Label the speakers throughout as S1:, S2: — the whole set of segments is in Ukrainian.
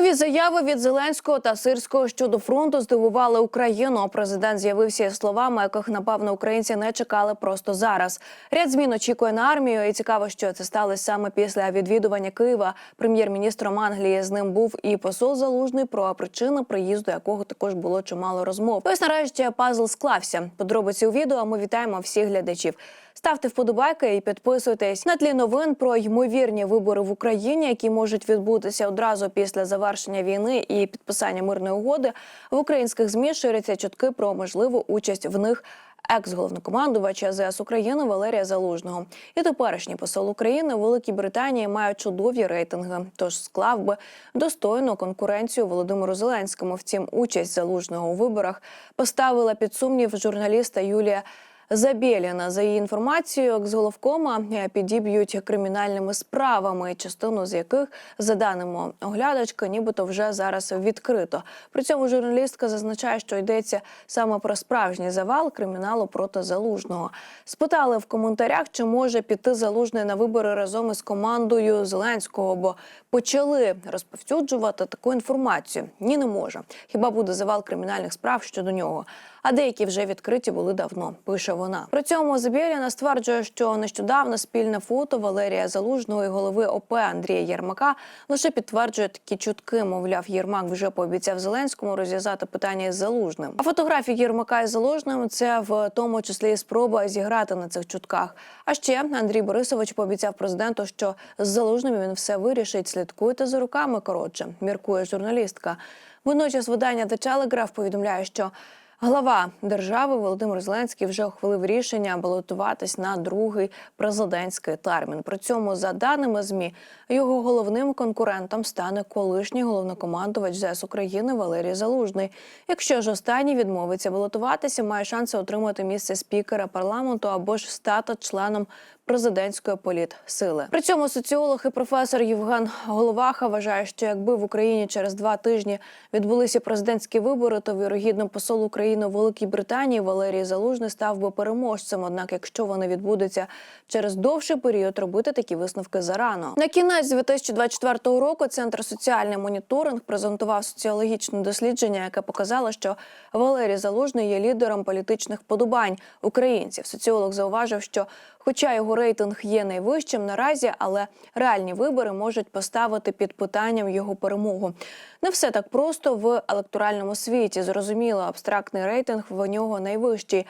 S1: Нові заяви від Зеленського та Сирського щодо фронту здивували Україну. Президент з'явився словами, яких напевно українці не чекали просто зараз. Ряд змін очікує на армію, і цікаво, що це сталося саме після відвідування Києва. Прем'єр-міністром Англії з ним був і посол Залужний, про причини приїзду якого також було чимало розмов. Ось нарешті пазл склався. Подробиці у відео. Ми вітаємо всіх глядачів. Ставте вподобайки і підписуйтесь на тлі новин про ймовірні вибори в Україні, які можуть відбутися одразу після завершення війни і підписання мирної угоди. В українських змі ширяться чутки про можливу участь в них. Екс-головнокомандувача ЗС України Валерія Залужного і теперішній посол України в Великій Британії мають чудові рейтинги. Тож склав би достойну конкуренцію Володимиру Зеленському. Втім, участь залужного у виборах поставила під сумнів журналіста Юлія. Забєліна за її інформацією, екс-головкома підіб'ють кримінальними справами, частину з яких, за даними оглядачки, нібито вже зараз відкрито. При цьому журналістка зазначає, що йдеться саме про справжній завал криміналу проти залужного. Спитали в коментарях, чи може піти залужний на вибори разом із командою Зеленського, бо почали розповсюджувати таку інформацію. Ні, не може. Хіба буде завал кримінальних справ щодо нього? а деякі вже відкриті були давно. Пише вона. При цьому Забєліна стверджує, що нещодавно спільне фото Валерія Залужного і голови ОП Андрія Єрмака лише підтверджує такі чутки. Мовляв, Єрмак вже пообіцяв Зеленському розв'язати питання із залужним. А фотографії Єрмака із залужним це в тому числі і спроба зіграти на цих чутках. А ще Андрій Борисович пообіцяв президенту, що з залужним він все вирішить. Слідкуйте за руками. Коротше, міркує журналістка. Водночас видання The Telegraph повідомляє, що Глава держави Володимир Зеленський вже ухвалив рішення балотуватись на другий президентський термін. При цьому, за даними змі, його головним конкурентом стане колишній головнокомандувач ЗС України Валерій Залужний. Якщо ж останній відмовиться балотуватися, має шанси отримати місце спікера парламенту або ж стати членом президентської політсили. При цьому соціолог і професор Євген Головаха вважає, що якби в Україні через два тижні відбулися президентські вибори, то вірогідно посол України у Великій Британії Валерій Залужний став би переможцем. Однак, якщо вони відбудуться через довший період, робити такі висновки зарано. На кінець 2024 року центр соціальний моніторинг презентував соціологічне дослідження, яке показало, що Валерій Залужний є лідером політичних подобань українців. Соціолог зауважив, що Хоча його рейтинг є найвищим наразі, але реальні вибори можуть поставити під питанням його перемогу. Не все так просто в електоральному світі. Зрозуміло, абстрактний рейтинг в нього найвищий.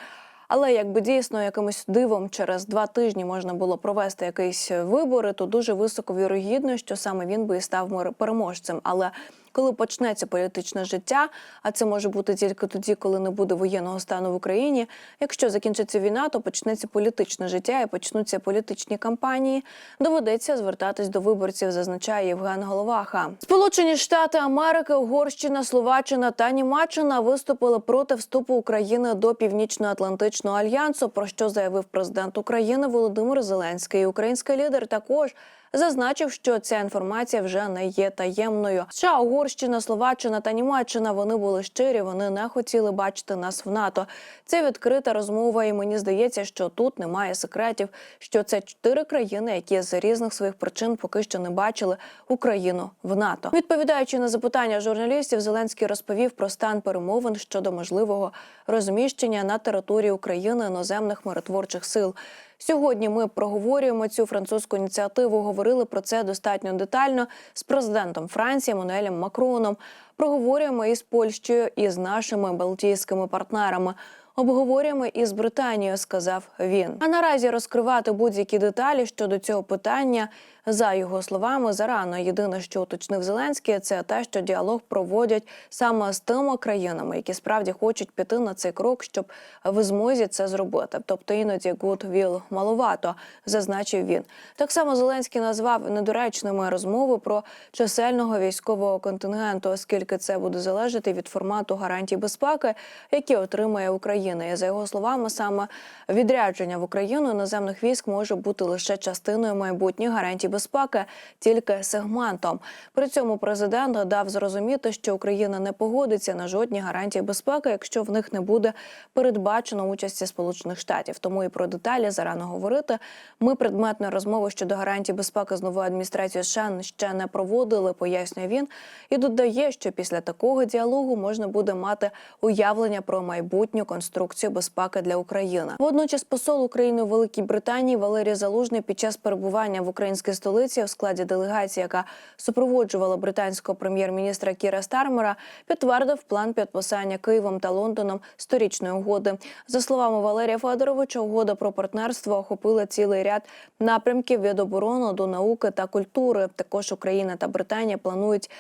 S1: Але якби дійсно якимось дивом через два тижні можна було провести якісь вибори, то дуже високо вірогідно, що саме він би і став переможцем. Але коли почнеться політичне життя, а це може бути тільки тоді, коли не буде воєнного стану в Україні. Якщо закінчиться війна, то почнеться політичне життя і почнуться політичні кампанії. Доведеться звертатись до виборців, зазначає Євген Головаха. Сполучені Штати Америки, Угорщина, Словаччина та Німеччина виступили проти вступу України до Північно-Атлантичного альянсу. Про що заявив президент України Володимир Зеленський. Український лідер також зазначив, що ця інформація вже не є таємною. США, Угорщина, Словаччина та Німеччина вони були щирі. Вони не хотіли бачити нас в НАТО. Це відкрита розмова, і мені здається, що тут немає секретів. Що це чотири країни, які з різних своїх причин поки що не бачили Україну в НАТО. Відповідаючи на запитання журналістів, Зеленський розповів про стан перемовин щодо можливого розміщення на території України іноземних миротворчих сил. Сьогодні ми проговорюємо цю французьку ініціативу. Говорили про це достатньо детально з президентом Франції Мануелем Макроном. Проговорюємо із Польщею і з нашими балтійськими партнерами. Обговорюємо із Британією, сказав він. А наразі розкривати будь-які деталі щодо цього питання за його словами зарано. Єдине, що уточнив Зеленський, це те, що діалог проводять саме з тими країнами, які справді хочуть піти на цей крок, щоб в змозі це зробити. Тобто іноді will маловато, зазначив він. Так само Зеленський назвав недоречними розмови про чисельного військового контингенту, оскільки це буде залежати від формату гарантій безпеки, які отримає Україна. України. І за його словами, саме відрядження в Україну іноземних військ може бути лише частиною майбутніх гарантій безпеки, тільки сегментом. При цьому президент дав зрозуміти, що Україна не погодиться на жодні гарантії безпеки, якщо в них не буде передбачено участі Сполучених Штатів. Тому і про деталі зарано говорити. Ми предметної розмови щодо гарантій безпеки з новою адміністрацією США ще не проводили, пояснює він. І додає, що після такого діалогу можна буде мати уявлення про майбутню конструкцію безпеки для України. Водночас посол України у Великій Британії Валерій Залужний під час перебування в українській столиці в складі делегації, яка супроводжувала британського прем'єр-міністра Кіра Стармера, підтвердив план підписання Києвом та Лондоном сторічної угоди. За словами Валерія Федоровича, угода про партнерство охопила цілий ряд напрямків від оборони до науки та культури. Також Україна та Британія планують.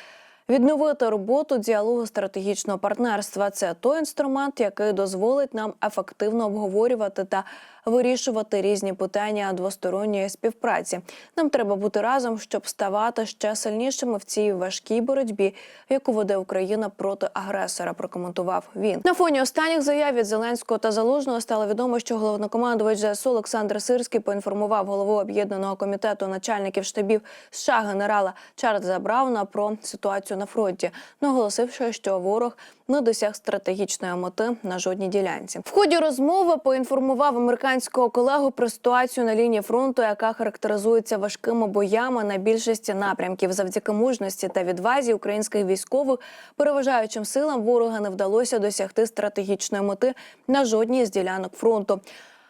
S1: Відновити роботу діалогу стратегічного партнерства. Це той інструмент, який дозволить нам ефективно обговорювати та вирішувати різні питання двосторонньої співпраці. Нам треба бути разом, щоб ставати ще сильнішими в цій важкій боротьбі, яку веде Україна проти агресора. Прокоментував він на фоні останніх заяв від Зеленського та Залужного стало відомо, що головнокомандувач ЗСУ Олександр Сирський поінформував голову об'єднаного комітету начальників штабів США генерала Чарльза Брауна про ситуацію на фронті, наголосивши, що ворог не досяг стратегічної мети на жодній ділянці. В ході розмови поінформував американського колегу про ситуацію на лінії фронту, яка характеризується важкими боями на більшості напрямків. Завдяки мужності та відвазі українських військових переважаючим силам ворога не вдалося досягти стратегічної мети на жодній з ділянок фронту.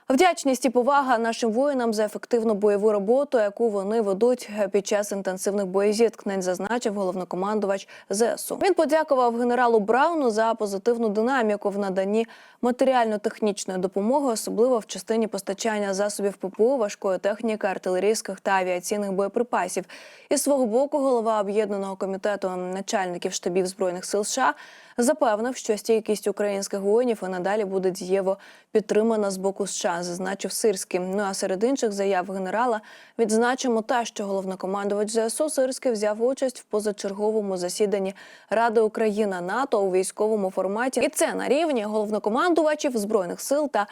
S1: Вдячність і повага нашим воїнам за ефективну бойову роботу, яку вони ведуть під час інтенсивних боєзіткнень, зазначив головнокомандувач ЗСУ. Він подякував генералу Брауну за позитивну динаміку в наданні матеріально-технічної допомоги, особливо в частині постачання засобів ППО, важкої техніки, артилерійських та авіаційних боєприпасів. Із свого боку, голова об'єднаного комітету начальників штабів збройних сил США запевнив, що стійкість українських воїнів і надалі буде дієво підтримана з боку США, зазначив Сирський. Ну а серед інших заяв генерала відзначимо те, що головнокомандувач ЗСУ Сирський взяв участь в позачерговому засіданні Ради Україна НАТО у військовому форматі, і це на рівні головнокомандувачів збройних сил та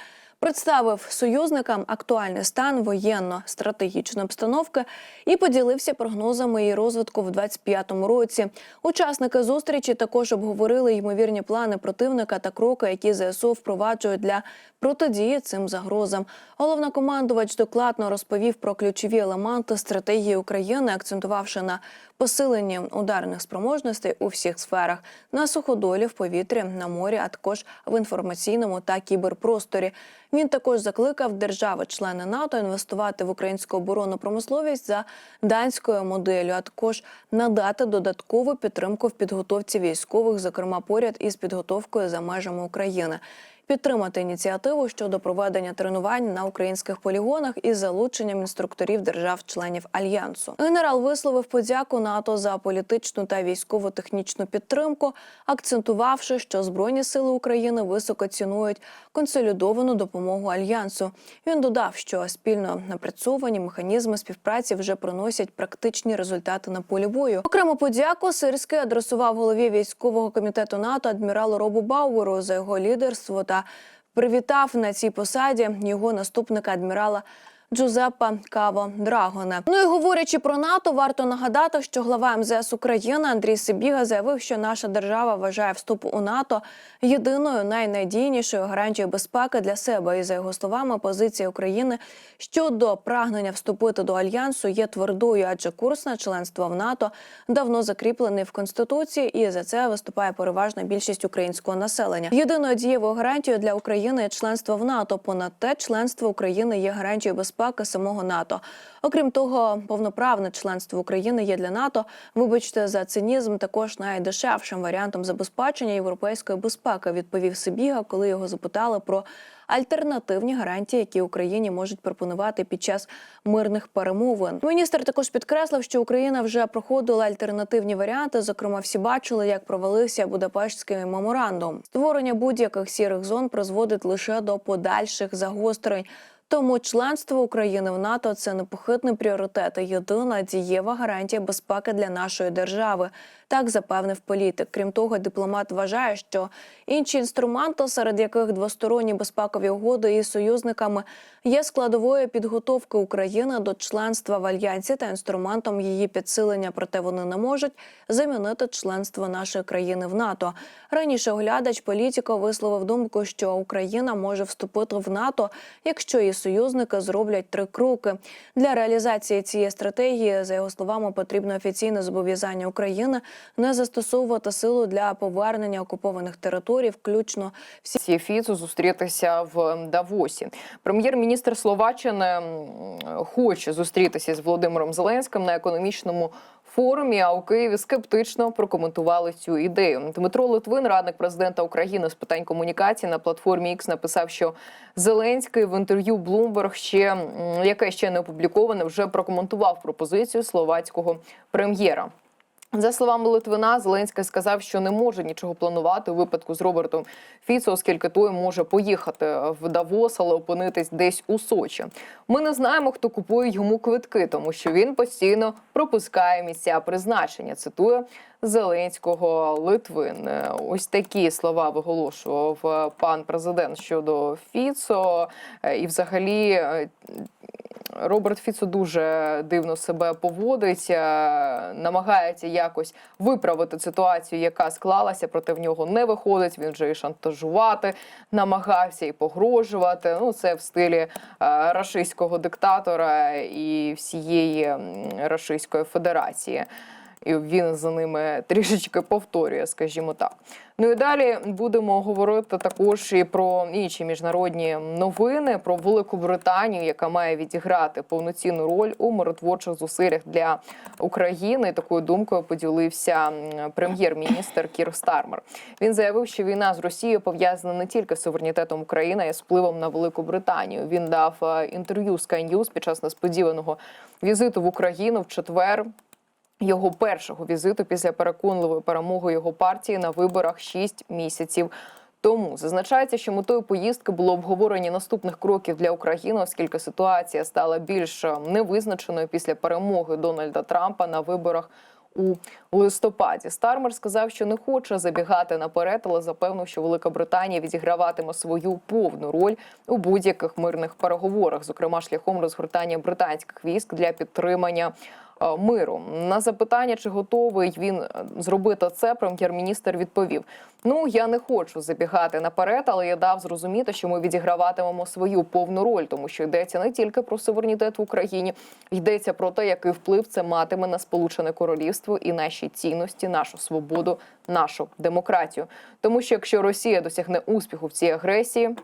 S1: представив союзникам актуальний стан воєнно-стратегічної обстановки і поділився прогнозами її розвитку в 2025 році. Учасники зустрічі також обговорили ймовірні плани противника та кроки, які ЗСУ впроваджують для протидії цим загрозам. Головнокомандувач докладно розповів про ключові елементи стратегії України, акцентувавши на посиленні ударних спроможностей у всіх сферах на суходолі, в повітрі, на морі, а також в інформаційному та кіберпросторі. Він також закликав держави-члени НАТО інвестувати в українську оборонну промисловість за данською моделлю, а також надати додаткову підтримку в підготовці військових, зокрема поряд із підготовкою за межами України. Підтримати ініціативу щодо проведення тренувань на українських полігонах із залученням інструкторів держав-членів альянсу. Генерал висловив подяку НАТО за політичну та військово-технічну підтримку, акцентувавши, що збройні сили України високо цінують консолідовану допомогу альянсу. Він додав, що спільно напрацьовані механізми співпраці вже приносять практичні результати на полі бою. Окрему подяку Сирський адресував голові військового комітету НАТО адміралу Робу Бауеру за його лідерство та привітав на цій посаді його наступника адмірала. Джузеппа Каво Драгоне. Ну і говорячи про НАТО, варто нагадати, що глава МЗС України Андрій Сибіга заявив, що наша держава вважає вступ у НАТО єдиною найнадійнішою гарантією безпеки для себе. І за його словами, позиція України щодо прагнення вступити до альянсу є твердою, адже курс на членство в НАТО давно закріплений в конституції, і за це виступає переважна більшість українського населення. Єдиною дієвою гарантією для України є членство в НАТО. Понад те, членство України є гарантією безпеки самого НАТО. Окрім того, повноправне членство України є для НАТО. Вибачте за цинізм, також найдешевшим варіантом забезпечення європейської безпеки. Відповів Сибіга, коли його запитали про альтернативні гарантії, які Україні можуть пропонувати під час мирних перемовин. Міністр також підкреслив, що Україна вже проходила альтернативні варіанти. Зокрема, всі бачили, як провалився Будапештський меморандум. Створення будь-яких сірих зон призводить лише до подальших загострень. Тому членство України в НАТО це непохитний пріоритет, і єдина дієва гарантія безпеки для нашої держави. Так запевнив політик. Крім того, дипломат вважає, що інші інструменти, серед яких двосторонні безпекові угоди із союзниками, є складовою підготовки України до членства в альянсі та інструментом її підсилення, проте вони не можуть замінити членство нашої країни в НАТО. Раніше оглядач політико висловив думку, що Україна може вступити в НАТО, якщо її союзники зроблять три кроки. Для реалізації цієї стратегії, за його словами, потрібно офіційне зобов'язання України не застосовувати силу для повернення окупованих територій, включно всі
S2: Сі Фіцу зустрітися в Давосі. Прем'єр-міністр Словаччини хоче зустрітися з Володимиром Зеленським на економічному форумі. А у Києві скептично прокоментували цю ідею. Дмитро Литвин, радник президента України з питань комунікації на платформі X, написав, що Зеленський в інтерв'ю Bloomberg ще яке ще не опубліковане, вже прокоментував пропозицію словацького прем'єра. За словами Литвина, Зеленський сказав, що не може нічого планувати у випадку з Робертом Фіцо, оскільки той може поїхати в Давос, але опинитись десь у Сочі. Ми не знаємо, хто купує йому квитки, тому що він постійно пропускає місця призначення. Цитує Зеленського Литвин. Е, Ось такі слова виголошував е, пан президент щодо Фіцо. Е, І, взагалі, Роберт Фіцо дуже дивно себе поводить, е, намагається якось виправити ситуацію, яка склалася, проте в нього не виходить. Він вже і шантажувати намагався, і погрожувати. Ну, це в стилі е, рашистського диктатора і всієї Рашистської Федерації. І він за ними трішечки повторює, скажімо так. Ну і далі будемо говорити також і про інші міжнародні новини про Велику Британію, яка має відіграти повноцінну роль у миротворчих зусиллях для України. Такою думкою поділився прем'єр-міністр Кір Стармер. Він заявив, що війна з Росією пов'язана не тільки з суверенітетом України, а й з впливом на Велику Британію. Він дав е, інтерв'ю Sky News під час несподіваного візиту в Україну в четвер його першого візиту після переконливої перемоги його партії на виборах 6 місяців. Тому зазначається, що метою поїздки було обговорення наступних кроків для України, оскільки ситуація стала більш е, невизначеною після перемоги Дональда Трампа на виборах у листопаді. Стармер сказав, що не хоче забігати наперед, але запевнив, що Велика Британія відіграватиме свою повну роль у будь-яких мирних переговорах, зокрема шляхом розгортання британських військ для підтримання. Е, Миру на запитання, чи готовий він е, зробити це, прем'єр-міністр відповів: Ну я не хочу забігати наперед, але я дав зрозуміти, що ми відіграватимемо свою повну роль, тому що йдеться не тільки про суверенітет в Україні, йдеться про те, який вплив це матиме на Сполучене Королівство і наші цінності, нашу свободу, нашу демократію. Тому що якщо Росія досягне успіху в цій агресії.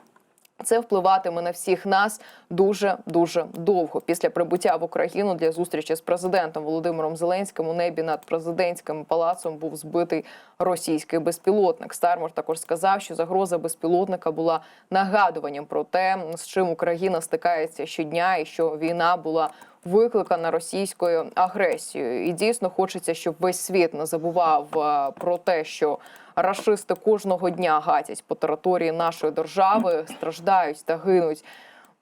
S2: Це впливатиме на всіх нас дуже дуже довго. Після прибуття в Україну для зустрічі з президентом Володимиром Зеленським у небі над президентським палацом був збитий російський безпілотник. Стармор також сказав, що загроза безпілотника була нагадуванням про те, з чим Україна стикається щодня, і що війна була викликана російською агресією. І дійсно хочеться, щоб весь світ не забував е, про те, що рашисти кожного дня гатять по території нашої держави, страждають та гинуть.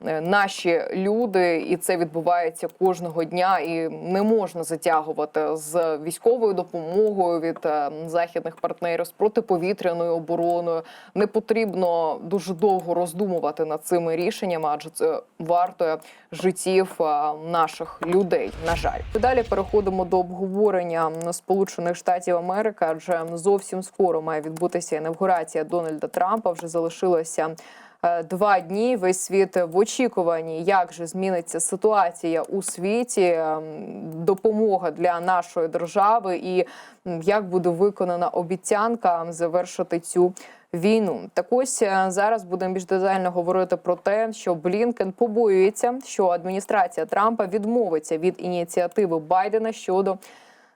S2: Е, Наші люди, і це відбувається кожного дня, і не можна затягувати з військовою допомогою від е, західних партнерів з протиповітряною обороною. Не потрібно дуже довго роздумувати над цими рішеннями, адже це вартує життів е, наших людей. На жаль, далі переходимо до обговорення Сполучених Штатів Америки, адже зовсім скоро має відбутися інавгурація Дональда Трампа. Вже залишилося. Е, Два дні весь світ в очікуванні, як же зміниться ситуація у світі, ем, допомога для нашої держави, і як буде виконана обіцянка завершити цю війну. Так ось е, зараз будемо більш детально говорити про те, що Блінкен побоюється, що адміністрація Трампа відмовиться від ініціативи Байдена щодо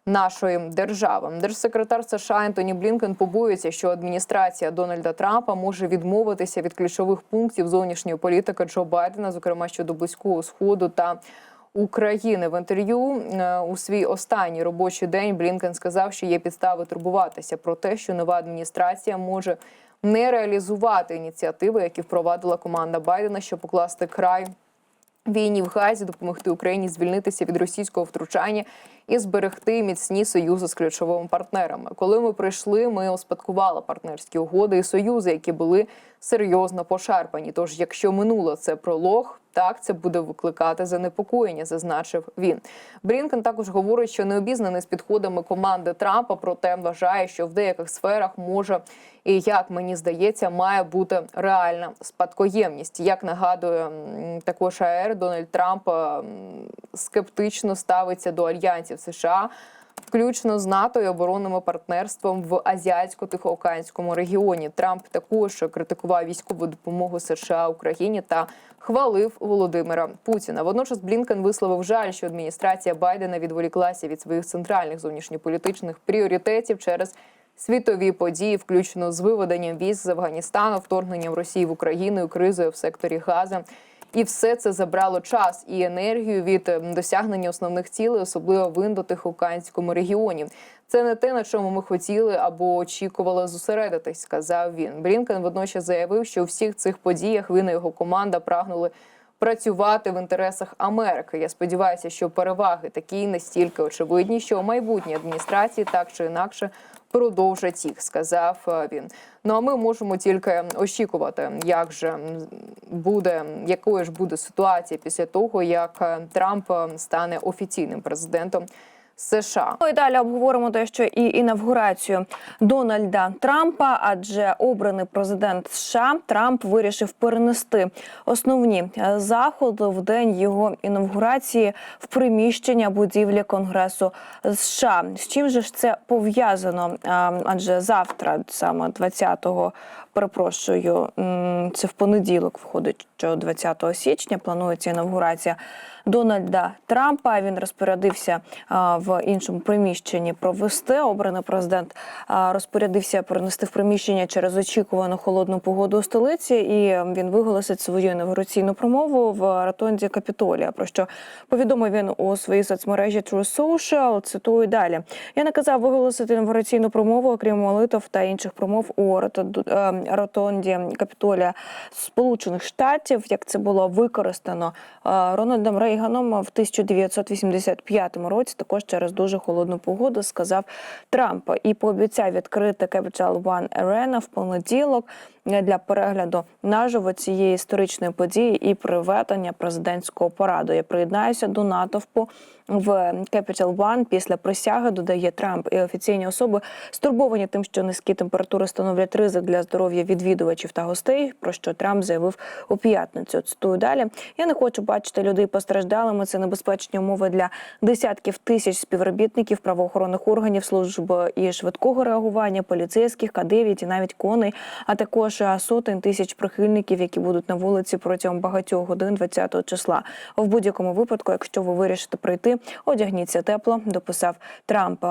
S2: нашої держави. Держсекретар США Ентоні Блінкен побоюється, що адміністрація Дональда Трампа може відмовитися від ключових пунктів зовнішньої політики Джо Байдена, зокрема щодо близького сходу та. України в інтерв'ю е, у свій останній робочий день Блінкен сказав, що є підстави турбуватися про те, що нова адміністрація може не реалізувати ініціативи, які впровадила команда Байдена, щоб покласти край війні в Газі, допомогти Україні звільнитися від російського втручання і зберегти міцні союзи з ключовими партнерами. Коли ми прийшли, ми успадкували партнерські угоди і союзи, які були серйозно пошарпані. Тож, якщо минуло це пролог, так це буде викликати занепокоєння, зазначив він. Брінкен також говорить, що не обізнаний з підходами команди Трампа, проте вважає, що в деяких сферах може і як мені здається, має бути реальна спадкоємність. Як нагадує також АР, Дональд Трамп скептично ставиться до альянсів США. Включно з НАТО і оборонним партнерством в азіатсько-тихоокеанському регіоні. Трамп також критикував військову допомогу США Україні та хвалив Володимира Путіна. Водночас Блінкен висловив жаль, що адміністрація Байдена відволіклася від своїх центральних зовнішньополітичних пріоритетів через світові події, включно з виведенням військ з Афганістану, вторгненням Росії в Україну, кризою в секторі Газа. І все це забрало час і енергію від ем, досягнення основних цілей, особливо в індотихоокеанському регіоні. Це не те, на чому ми хотіли або очікували зосередитись, сказав він. Брінкен водночас заявив, що у всіх цих подіях він і його команда прагнули працювати в інтересах Америки. Я сподіваюся, що переваги такі настільки очевидні, що майбутні адміністрації так чи інакше продовжать їх, сказав е, він. Ну а ми можемо тільки очікувати, як же буде, якою ж буде ситуація після того, як е, Трамп е, стане офіційним президентом США.
S1: Ну і далі обговоримо те, що і інавгурацію Дональда Трампа, адже обраний президент США Трамп вирішив перенести основні е, заходи в день його інавгурації в приміщення будівлі Конгресу США. З чим же ж це пов'язано? Адже завтра, саме 20-го, перепрошую, це в понеділок входить, що 20 січня планується інавгурація Дональда Трампа. Він розпорядився в іншому приміщенні провести. Обраний президент розпорядився перенести в приміщення через очікувану холодну погоду у столиці, і він виголосить свою інавгураційну промову в ротонді Капітолія. Про що повідомив він у своїй соцмережі True Social. Цитую далі. Я наказав виголосити інавгураційну промову, окрім молитв та інших промов у е, ротонді Капітолія Сполучених Штатів, як це було використано е, Рональдом Рейганом в 1985 році, також через дуже холодну погоду, сказав Трамп. І пообіцяв відкрити Capital One Arena в понеділок для перегляду наживо цієї історичної події і проведення президентського пораду. Я приєднаюся до натовпу в Capital One після присяги. Додає Трамп і офіційні особи стурбовані тим, що низькі температури становлять ризик для здоров'я відвідувачів та гостей. Про що Трамп заявив у п'ятницю. Цитую далі. Я не хочу бачити людей постраждалими. Це небезпечні умови для десятків тисяч співробітників правоохоронних органів, служб і швидкого реагування, поліцейських, кадивів і навіть коней, а також а, сотень тисяч прихильників, які будуть на вулиці протягом багатьох годин 20 числа. В будь-якому випадку, якщо ви вирішите прийти, одягніться тепло, дописав Трамп.